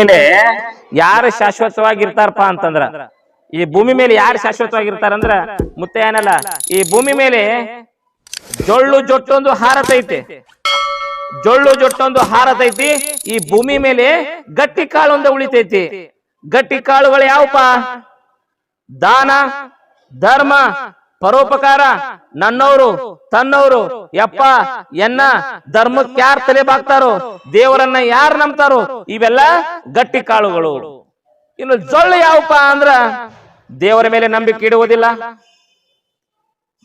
ಮೇಲೆ ಯಾರು ಶಾಶ್ವತವಾಗಿರ್ತಾರಪ್ಪ ಅಂತಂದ್ರ, ಈ ಭೂಮಿ ಮೇಲೆ ಯಾರು ಶಾಶ್ವತವಾಗಿರ್ತಾರಂದ್ರ ಮುತ್ತ ಏನಲ್ಲ ಈ ಭೂಮಿ ಮೇಲೆ ಜೊಳ್ಳು ಜೊಟ್ಟೊಂದು ಹಾರತೈತೆ ಜೊಳ್ಳು ಜೊಟ್ಟೊಂದು ಹಾರತೈತಿ ಈ ಭೂಮಿ ಮೇಲೆ ಗಟ್ಟಿ ಕಾಳು ಒಂದು ಉಳಿತೈತಿ. ಗಟ್ಟಿ ಕಾಳುಗಳು ಯಾವಪ್ಪ? ದಾನ, ಧರ್ಮ ಪರೋಪಕಾರ ನನ್ನವರು, ತನ್ನವರು, ಯಪ್ಪ, ಎನ್ನ, ಧರ್ಮಕ್ಕೆ ಯಾರು ತಲೆ ಬಾಗ್ತಾರೋ, ದೇವರನ್ನ ಯಾರು ನಂಬ್ತಾರೋ, ಇವೆಲ್ಲ ಗಟ್ಟಿ ಕಾಳುಗಳು. ಇನ್ನು ಜೊಳ್ಳು ಯಾವಪ್ಪ ಅಂದ್ರ ದೇವರ ಮೇಲೆ ನಂಬಿಕೆ ಇಡುವುದಿಲ್ಲ,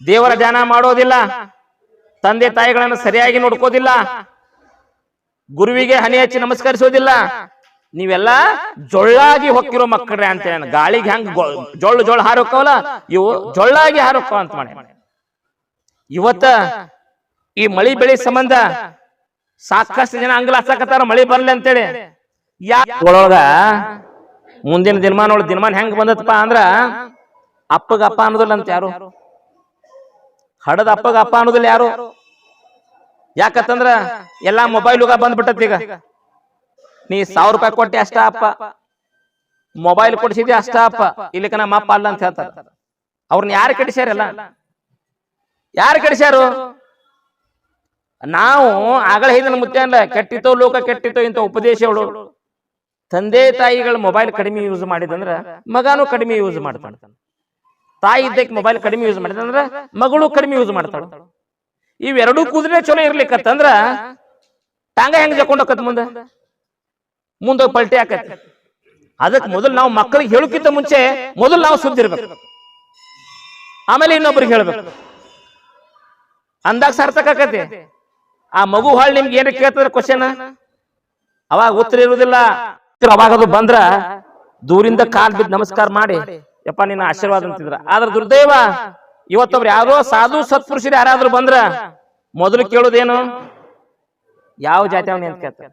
ದೇವರ ಧ್ಯಾನ ಮಾಡೋದಿಲ್ಲ, ತಂದೆ ತಾಯಿಗಳನ್ನು ಸರಿಯಾಗಿ ನೋಡ್ಕೋದಿಲ್ಲ, ಗುರುವಿಗೆ ಹನಿ ಹಚ್ಚಿ ನಮಸ್ಕರಿಸೋದಿಲ್ಲ ನೀವೆಲ್ಲ ಜೊಳ್ಳಾಗಿ ಹೊಕ್ಕಿರೋ ಮಕ್ಕಳ್ರೆ ಅಂತ ಹೇಳ ಗಾಳಿಗೆ ಹೆಂಗ್ ಜೊಳ್ಳ ಜೊಳ್ಳು ಹಾರೋಕ್ಕವಲ್ಲ? ಇವು ಜೊಳ್ಳಾಗಿ ಹಾರೋಕ್ಕವ ಅಂತ ಮಾಡಿ ಇವತ್ತ ಈ ಮಳಿ ಬೆಳೆ ಸಂಬಂಧ ಸಾಕಷ್ಟು ಜನ ಅಂಗ್ಲಾಸಕತ್ತಾರ ಮಳಿ ಬರ್ಲಿ ಅಂತೇಳಿ. ಯಾ ಒಳಗ ಮುಂದಿನ ದಿನಮಾನ ಒಳಗ ದಿನಮಾನ ಹೆಂಗ್ ಬಂದತ್ತಪ್ಪ ಅಂದ್ರ ಅಪ್ಪಗ ಅಪ್ಪ ಅನ್ನೋದಿಲ್ಲ ಅಂತ ಯಾರು? ಹಡದ ಅಪ್ಪಗ ಅಪ್ಪ ಅನ್ನೋದಿಲ್ಲ ಯಾರು? ಯಾಕತ್ತಂದ್ರ ಎಲ್ಲಾ ಮೊಬೈಲ್ ಯುಗ ಬಂದ್ಬಿಟ್ಟತ್ ಈಗ ನೀ ಸಾವಿರ ರೂಪಾಯಿ ಕೊಟ್ಟಿ ಅಷ್ಟ ಅಪ್ಪ. ಮೊಬೈಲ್ ಕೊಡಿಸಿದ್ದೆ ಅಷ್ಟ ಅಪ್ಪ. ಇಲ್ಲಿಕ ನಮ್ಮ ಅಪ್ಪ ಅಲ್ಲ ಅಂತ ಹೇಳ್ತಾರೆ. ಅವ್ರನ್ನ ಯಾರು ಕೆಡಿಸ್ಯಾರಲ್ಲ? ಯಾರು ಕೆಡಿಸ್ಯಾರು? ನಾವು ಆಗಳ ಹೇಳಿದ ಮುತ್ತೆ ಅಲ್ಲ ಕೆಟ್ಟಿತೋ ಲೋಕ ಕೆಟ್ಟಿತೋ ಇಂಥ ಉಪದೇಶಗಳು. ತಂದೆ ತಾಯಿಗಳು ಮೊಬೈಲ್ ಕಡಿಮೆ ಯೂಸ್ ಮಾಡಿದಂದ್ರ ಮಗನೂ ಕಡಿಮೆ ಯೂಸ್ ಮಾಡ್ತಾನೆ. ತಾಯಿ ಇದ್ದಕ್ಕೆ ಮೊಬೈಲ್ ಕಡಿಮೆ ಯೂಸ್ ಮಾಡಿದಂದ್ರ ಮಗಳು ಕಡಿಮೆ ಯೂಸ್ ಮಾಡ್ತಾಳ. ಇವೆರಡೂ ಕುದುರೆ ಚಲೋ ಇರ್ಲಿಕ್ಕತ್ತಂದ್ರ ಟಾಂಗ ಹೆಂಗ್ ಜಕೊಂಡ್ ಹೋಗತ್ ಮುಂದೆ? ಮುಂದೆ ಪಲ್ಟಿ ಹಾಕತ್ತೆ ಅದಕ್ಕೆ ಮೊದಲು ನಾವು ಮಕ್ಕಳಿಗೆ ಹೇಳಕ್ಕಿಂತ ಮುಂಚೆ ಮೊದಲು ನಾವು ಸುದ್ದಿರ್ಬೇಕು. ಆಮೇಲೆ ಇನ್ನೊಬ್ರಿಗೆ ಹೇಳ್ಬೇಕು. ಅಂದಾಗ ಸಾರ್ಥಕ ಆಕತಿ. ಆ ಮಗು ಹಾಳ್ ನಿಮ್ಗೆ ಏನಕ್ಕೆ ಕೇಳ್ತದ ಕ್ವಶನ್ ಅವಾಗ ಉತ್ತರ ಇರುವುದಿಲ್ಲ. ಅವಾಗ ಅದು ಬಂದ್ರ ದೂರಿಂದ ಕಾಲ್ ಬಿದ್ದು ನಮಸ್ಕಾರ ಮಾಡಿ. ಯಪ್ಪ ನಿನ್ನ ಆಶೀರ್ವಾದ ಅಂತಿದ್ರ. ಆದ್ರ ದುರ್ದೈವ ಇವತ್ತೊಬ್ರು ಯಾರೋ ಸಾಧು ಸತ್ಪುರುಷರು ಯಾರಾದ್ರೂ ಬಂದ್ರ ಮೊದಲು ಕೇಳೋದೇನು? ಯಾವ ಜಾತಿ ಅವನ ಅಂತ ಕೇಳ್ತಾರ.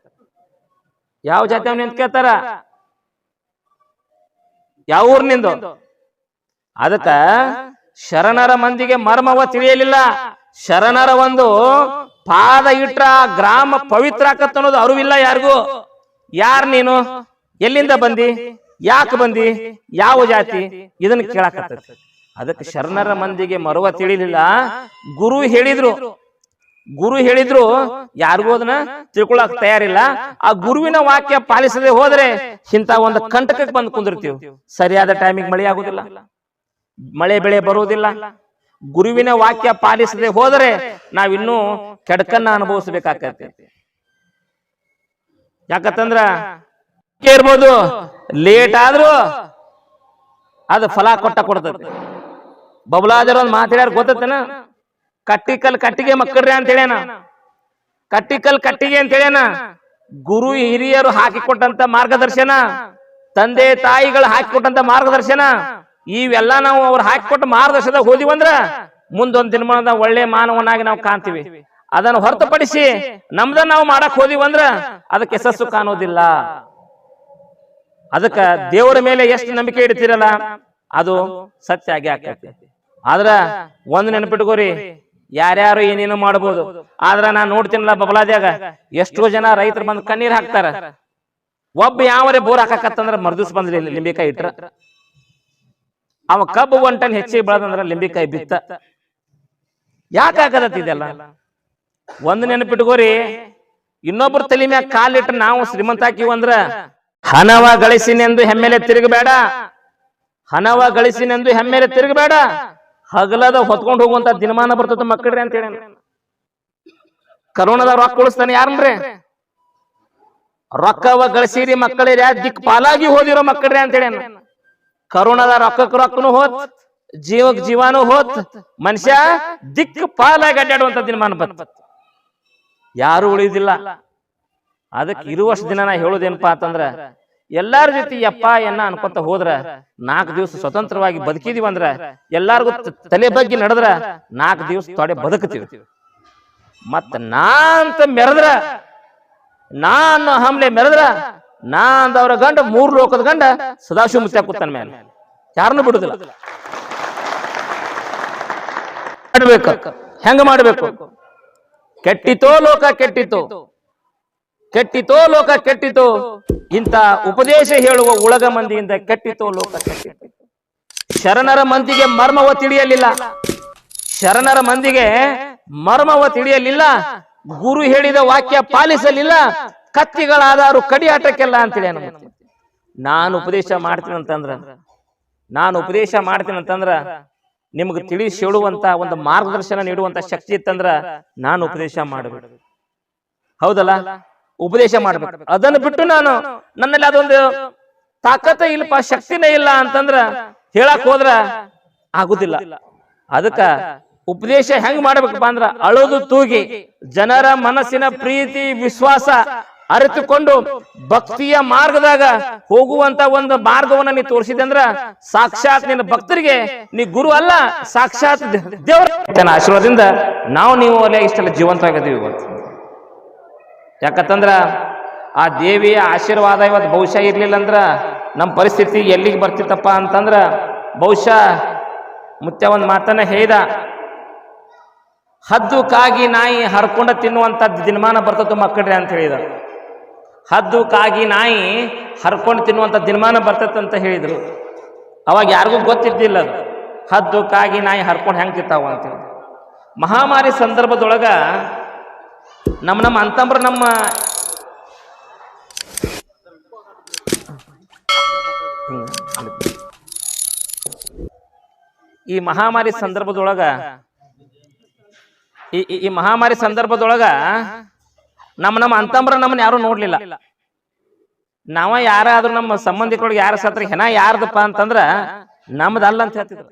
ಯಾವ ಜಾತಿ ಅಂತ ಕೇಳ್ತಾರ? ಯಾವ ಊರ್ನಿಂದು ಅದಕ್ಕ ಶರಣರ ಮಂದಿಗೆ ಮರ್ಮವ ತಿಳಿಯಲಿಲ್ಲ. ಶರಣರ ಒಂದು ಪಾದ ಇಟ್ಟ ಗ್ರಾಮ ಪವಿತ್ರ ಆಕತ್ತ ಅನ್ನೋದು ಅರಿವಿಲ್ಲ ಯಾರಿಗೂ. ಯಾರ್ ನೀನು? ಎಲ್ಲಿಂದ ಬಂದಿ? ಯಾಕೆ ಬಂದಿ? ಯಾವ ಜಾತಿ? ಇದನ್ನ ಕೇಳಾಕತ್ತ ಅದಕ್ಕೆ ಶರಣರ ಮಂದಿಗೆ ಮರುವ ತಿಳಿಲಿಲ್ಲ. ಗುರು ಹೇಳಿದ್ರು ಗುರು ಹೇಳಿದ್ರು, ಯಾರಿಗೂ ಅದನ್ನ ತಿಳ್ಕೊಳಕ್ ತಯಾರಿಲ್ಲ. ಆ ಗುರುವಿನ ವಾಕ್ಯ ಪಾಲಿಸದೆ ಹೋದ್ರೆ ಇಂತ ಒಂದು ಕಂಟಕಕ್ಕೆ ಬಂದು ಕುಂದಿರ್ತೀವಿ. ಸರಿಯಾದ ಟೈಮಿಗೆ ಮಳೆ ಆಗುದಿಲ್ಲ. ಮಳೆ ಬೆಳೆ ಬರುವುದಿಲ್ಲ. ಗುರುವಿನ ವಾಕ್ಯ ಪಾಲಿಸದೆ ಹೋದರೆ ನಾವಿನ್ನೂ ಕೆಡಕನ್ನ ಅನುಭವಿಸಬೇಕಾಗತ್ತೆ. ಯಾಕತ್ತಂದ್ರ ಇರ್ಬೋದು ಲೇಟ್ ಆದ್ರೂ ಅದು ಫಲ ಕೊಟ್ಟ ಕೊಡ್ತದೆ ಬಬಲಾದರ ಒಂದು ಮಾತಾಡ್ಯಾರ ಗೊತ್ತೇನ ಕಟ್ಟಿಕಲ್ ಕಟ್ಟಿಗೆ ಮಕ್ಕಳ್ರಿ ಅಂತ ಹೇಳ್ಯಾನ ಕಟ್ಟಿಕಲ್ ಕಟ್ಟಿಗೆ ಅಂತ ಹೇಳ್ಯಾನ ಗುರು ಹಿರಿಯರು ಹಾಕಿಕೊಟ್ಟಂತ ಮಾರ್ಗದರ್ಶನ, ತಂದೆ ತಾಯಿಗಳು ಹಾಕಿಕೊಟ್ಟಂತ ಮಾರ್ಗದರ್ಶನ, ಇವೆಲ್ಲ ನಾವು ಅವ್ರು ಹಾಕಿಕೊಟ್ಟ ಮಾರ್ಗದರ್ಶನದಾಗ ಹೋದಿವಂದ್ರ ಮುಂದೊಂದ್ ದಿನಮಾನದ ಒಳ್ಳೆ ಮಾನವನಾಗಿ ನಾವು ಕಾಣ್ತೀವಿ. ಅದನ್ನು ಹೊರತುಪಡಿಸಿ ನಮ್ದ ನಾವು ಮಾಡಕ್ ಹೋದಿವಂದ್ರ ಅದಕ್ಕೆ ಯಶಸ್ಸು ಕಾಣೋದಿಲ್ಲ. ಅದಕ್ಕ ದೇವರ ಮೇಲೆ ಎಷ್ಟು ನಂಬಿಕೆ ಇಡ್ತೀರಲ್ಲ, ಅದು ಸತ್ಯ ಆಗಿ ಆಕೈತಿ. ಆದ್ರ ಒಂದ್ ನೆನಪಿಟ್ಕೋರಿ ಯಾರ್ಯಾರು ಏನೇನು ಮಾಡಬಹುದು ಆದ್ರ ನಾನ್ ನೋಡ್ತೀನಲ್ಲ ಬಬಲಾದ್ಯಾಗ, ಎಷ್ಟೋ ಜನ ರೈತರು ಬಂದು ಕಣ್ಣೀರ್ ಹಾಕ್ತಾರ. ಒಬ್ಬ ಯಾವರೇ ಬೋರ್ ಹಾಕಕತ್ತಂದ್ರ ಮರ್ದಿಸ್ ಬಂದ್ರಿ ಲಿಂಬಿಕಾಯಿ ಇಟ್ರ. ಅವ ಕಬ್ಬು ಒಂದ್ ಟನ್ ಹೆಚ್ಚಿಗೆ ಬೆಳೆದಂದ್ರ ಲಿಂಬಿಕಾಯಿ ಬಿತ್ತ. ಯಾಕೆ ಇದೆಲ್ಲ? ಒಂದ್ ನೆನಪಿಟ್ಕೋರಿ, ಇನ್ನೊಬ್ರು ತಲೆ ಮ್ಯಾಗ ಕಾಲಿಟ್ರ ನಾವು ಶ್ರೀಮಂತ ಹಾಕಿವಂದ್ರ ಹಣವ ಗಳಿಸಿನೆಂದು ಹೆಮ್ಮೆಲೆ ತಿರುಗಬೇಡ. ಹಣವ ಗಳಿಸಿನೆಂದು ಹೆಮ್ಮೆಲೆ ತಿರುಗಬೇಡ. ಹಗಲದ ಹೊತ್ಕೊಂಡು ಹೋಗುವಂತ ದಿನಮಾನ ಬರ್ತದ ಮಕ್ಕಳ್ರಿ ಅಂತ ಹೇಳಿ. ಕರೋನಾದ ರೊಕ್ಕ ಉಳಿಸ್ತಾನೆ ಯಾರನ್ರಿ? ರೊಕ್ಕ ಗಳಿಸಿರಿ ಮಕ್ಕಳಿರ ದಿಕ್ ಪಾಲಾಗಿ ಹೋದಿರೋ ಮಕ್ಕಳ್ರಿ ಅಂತ ಹೇಳಿ. ಕರೋನಾದ ರೊಕ್ಕಕ್ಕೆ ರೊಕ್ಕನು ಹೋತ್, ಜೀವಕ್ ಜೀವಾನು ಹೋತ್. ಮನುಷ್ಯ ದಿಕ್ ಪಾಲಾಗಿ ಅಡ್ಡಾಡುವಂತ ದಿನಮಾನ ಬತ್. ಯಾರು ಉಳಿದಿಲ್ಲ. ಅದಕ್ಕೆ ಇರುವಷ್ಟು ದಿನ ನಾ ಹೇಳೋದೇನಪ್ಪಾ ಅಂತಂದ್ರ ಎಲ್ಲಾರ ಜೊತೆ ಯಪ್ಪ ಎನ್ನ ಅನ್ಕೊಂತ ಹೋದ್ರ ನಾಲ್ಕ್ ದಿವಸ ಸ್ವತಂತ್ರವಾಗಿ ಬದುಕಿದೀವಿ ಅಂದ್ರ ಎಲ್ಲಾರ್ಗು ತಲೆ ಬಗ್ಗೆ ನಡೆದ್ರ ನಾಲ್ಕ್ ದಿವಸ ತೊಡೆ ಬದುಕತಿವಿ ಮತ್ತ ನಾ ಅಂತ ಮೆರೆದ್ರ ನಾ ಅನ್ನೋ ಹಮ್ಲೆ ಮೆರೆದ್ರ ನಾ ಅಂದವ್ರ ಗಂಡ ಮೂರ್ ಲೋಕದ ಗಂಡ ಸದಾಶಿವ ಮುತ್ಯ ಕೂತಾನ ಮೇಲೆ. ಯಾರನ್ನು ಬಿಡುದಿಲ್ಲ. ಮಾಡ್ಬೇಕು. ಹೆಂಗ ಮಾಡ್ಬೇಕು? ಕೆಟ್ಟಿತೋ ಲೋಕ ಕೆಟ್ಟಿತು ಕೆಟ್ಟಿತೋ ಲೋಕ ಕೆಟ್ಟಿತೋ ಇಂತ ಉಪದೇಶ ಹೇಳುವ ಉಳಗ ಮಂದಿಯಿಂದ ಕೆಟ್ಟಿತೋ ಲೋಕ ಕೆಟ್ಟಿತು. ಶರಣರ ಮಂದಿಗೆ ಮರ್ಮವ ತಿಳಿಯಲಿಲ್ಲ. ಶರಣರ ಮಂದಿಗೆ ಮರ್ಮವ ತಿಳಿಯಲಿಲ್ಲ. ಗುರು ಹೇಳಿದ ವಾಕ್ಯ ಪಾಲಿಸಲಿಲ್ಲ. ಕತ್ತಿಗಳಾದಾರು ಕಡಿಯಾಟಕ್ಕೆಲ್ಲ ಅಂತೇಳಿ ನಾನು ಉಪದೇಶ ಮಾಡ್ತೀನಿ ಅಂತಂದ್ರ, ನಾನು ಉಪದೇಶ ಮಾಡ್ತೀನಿ ಅಂತಂದ್ರ, ನಿಮ್ಗೆ ತಿಳಿಸಿ ಹೇಳುವಂತ ಒಂದು ಮಾರ್ಗದರ್ಶನ ನೀಡುವಂತ ಶಕ್ತಿ ಇತ್ತಂದ್ರ ನಾನು ಉಪದೇಶ ಮಾಡಬೇಕು. ಹೌದಲ್ಲ? ಉಪದೇಶ ಮಾಡ್ಬೇಕು. ಅದನ್ನು ಬಿಟ್ಟು ನಾನು ನನ್ನಲ್ಲಿ ಅದೊಂದು ತಾಕತ್ತ ಇಲ್ಲಪ್ಪ ಶಕ್ತಿನೇ ಇಲ್ಲ ಅಂತಂದ್ರ ಹೇಳಕ್ ಹೋದ್ರ ಆಗುದಿಲ್ಲ. ಅದಕ್ಕ ಉಪದೇಶ ಹೆಂಗ್ ಮಾಡ್ಬೇಕಪ್ಪ ಅಂದ್ರ ಅಳೋದು ತೂಗಿ ಜನರ ಮನಸ್ಸಿನ ಪ್ರೀತಿ ವಿಶ್ವಾಸ ಅರಿತುಕೊಂಡು ಭಕ್ತಿಯ ಮಾರ್ಗದಾಗ ಹೋಗುವಂತ ಒಂದು ಮಾರ್ಗವನ್ನ ನೀ ತೋರಿಸಿದೆ ಅಂದ್ರ ಸಾಕ್ಷಾತ್ ನಿನ್ನ ಭಕ್ತರಿಗೆ ನೀ ಗುರು ಅಲ್ಲ ಸಾಕ್ಷಾತ್ ದೇವರ ಆಶೀರ್ವಾದದಿಂದ ನಾವು ನೀವು ಅಲ್ಲೇ ಇಷ್ಟೆಲ್ಲ ಜೀವಂತವಾಗಿದ್ದೀವಿ ಇವತ್ತು. ಯಾಕಂತಂದ್ರ ಆ ದೇವಿಯ ಆಶೀರ್ವಾದ ಇವತ್ತು ಬಹುಶಃ ಇರಲಿಲ್ಲ ಅಂದ್ರೆ ನಮ್ಮ ಪರಿಸ್ಥಿತಿ ಎಲ್ಲಿಗೆ ಬರ್ತಿತ್ತಪ್ಪ ಅಂತಂದ್ರ ಬಹುಶಃ ಮುತ್ಯ ಒಂದು ಮಾತನ್ನ ಹೇಳಿದ. ಹದ್ದು ಕಾಗಿ ನಾಯಿ ಹರ್ಕೊಂಡ ತಿನ್ನುವಂತ ದಿನಮಾನ ಬರ್ತದ ಮಕ್ಕಳ್ರಿ ಅಂತ ಹೇಳಿದ. ಹದ್ದು ಕಾಗಿ ನಾಯಿ ಹರ್ಕೊಂಡು ತಿನ್ನುವಂತ ದಿನಮಾನ ಬರ್ತೈತೆ ಅಂತ ಹೇಳಿದರು. ಅವಾಗ ಯಾರಿಗೂ ಗೊತ್ತಿದ್ದಿಲ್ಲ ಅದು. ಹದ್ದು ಕಾಗಿ ನಾಯಿ ಹರ್ಕೊಂಡು ಹೆಂಗೆ ತಿಂತಾವ ಅಂತೇಳಿ ಮಹಾಮಾರಿ ಸಂದರ್ಭದೊಳಗ ನಮ್ಮ ನಮ್ಮ ಅಂತಂಬ್ರ ನಮ್ಮ ಈ ಮಹಾಮಾರಿ ಸಂದರ್ಭದೊಳಗ, ಈ ಈ- ಮಹಾಮಾರಿ ಸಂದರ್ಭದೊಳಗ ನಮ್ಮ ನಮ್ಮ ಅಂತಂಬ್ರ ನಮ್ಮನ್ನ ಯಾರು ನೋಡ್ಲಿಲ್ಲ. ನಾವ ಯಾರಾದ್ರೂ ನಮ್ಮ ಸಂಬಂಧಿಕರೊಳಗೆ ಯಾರ ಸತ್ರ ಹೆಣ ಯಾರದಪ್ಪ ಅಂತಂದ್ರ ನಮ್ದಲ್ಲ ಅಂತ ಹೇಳ್ತಿದ್ರು.